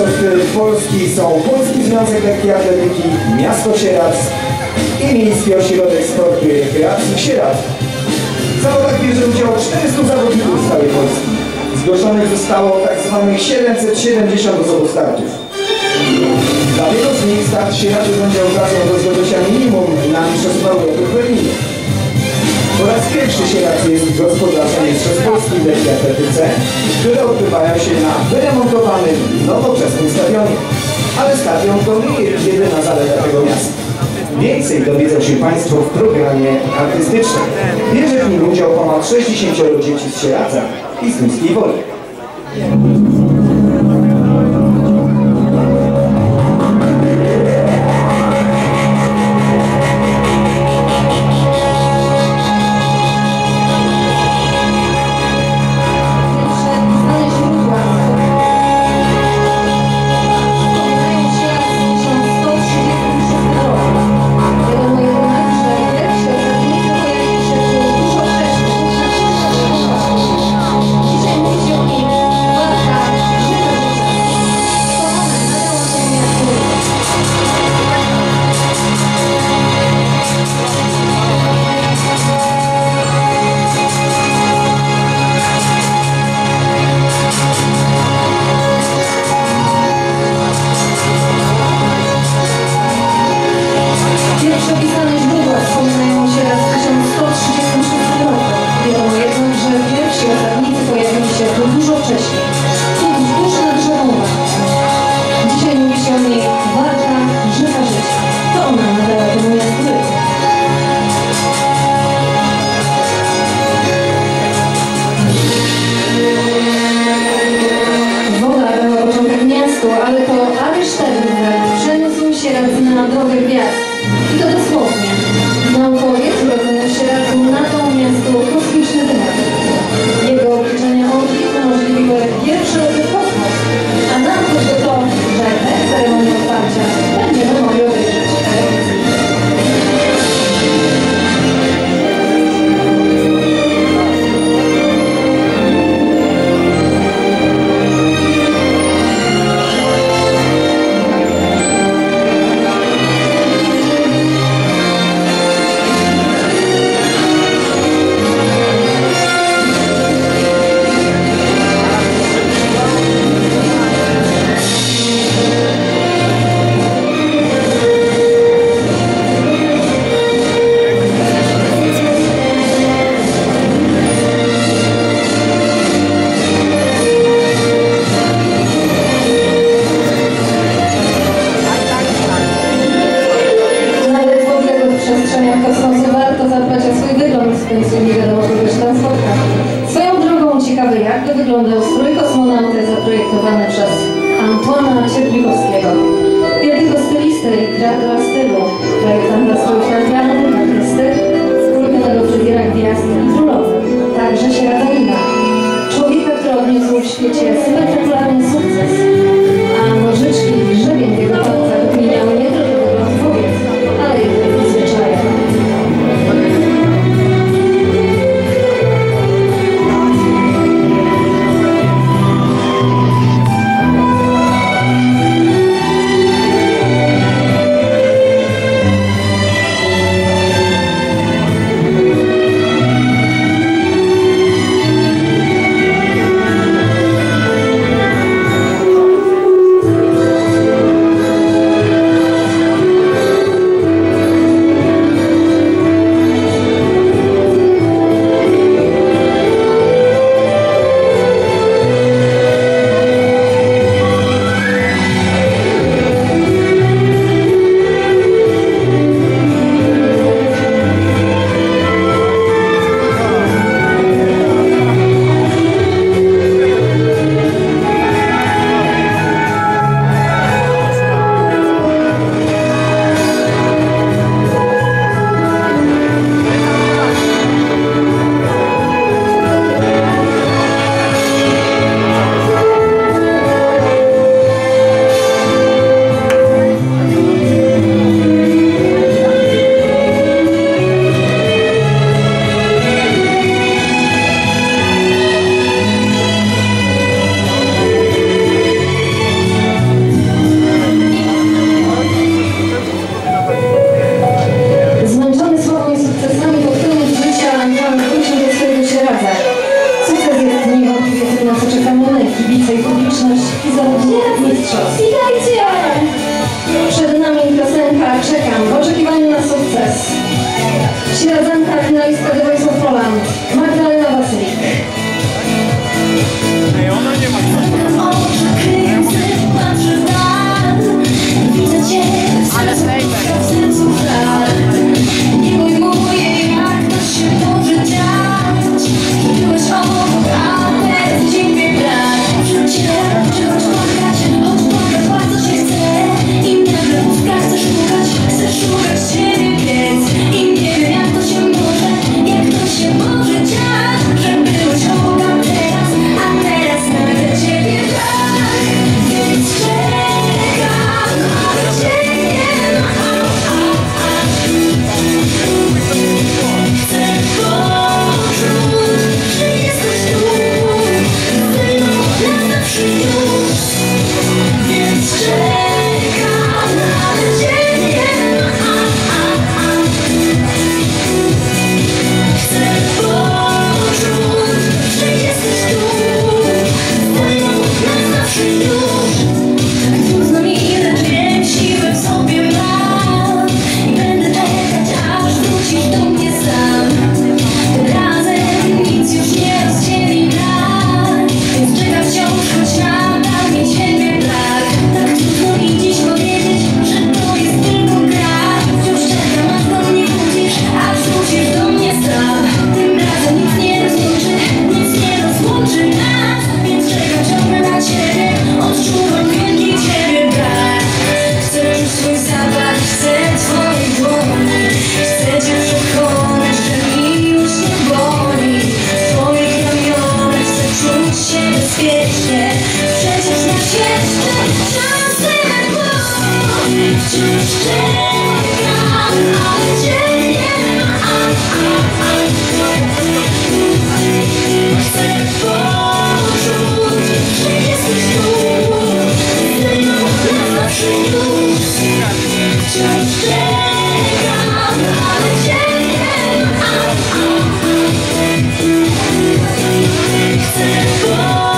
Mistrzostw Polski są Polski Związek Lekkiej Atletyki, Miasto Sieradz i Miejski Ośrodek Sportu i Rekreacji Sieradz. W zawodach bierze udział 400 zawodników z całej Polski. Zgłoszonych zostało tzw. 770 osobów startów. Dla wielu z nich start będzie okazją do zdobycia minimum na Mistrzostwa Europy w Berlinie. Po raz pierwszy Sieradz jest gospodarzem Mistrzostw Polski w lekkiej które odbywają się na wyremontowanym, nowoczesnym stadionie. Ale stadion to nie jest jedyna zaleta tego miasta. Więcej dowiedzą się Państwo w programie artystycznym. Bierze w nim udział ponad 60 dzieci z Sieradza i z Miejskiej Woli. Jak to wyglądał strój kosmonauty zaprojektowany przez Antoana Cierplikowskiego. Wielkiego stylisty i kreatora stylu, projektanta strojów teatralnych, artysty, ulubionego fryzjera gwiazd Senhor.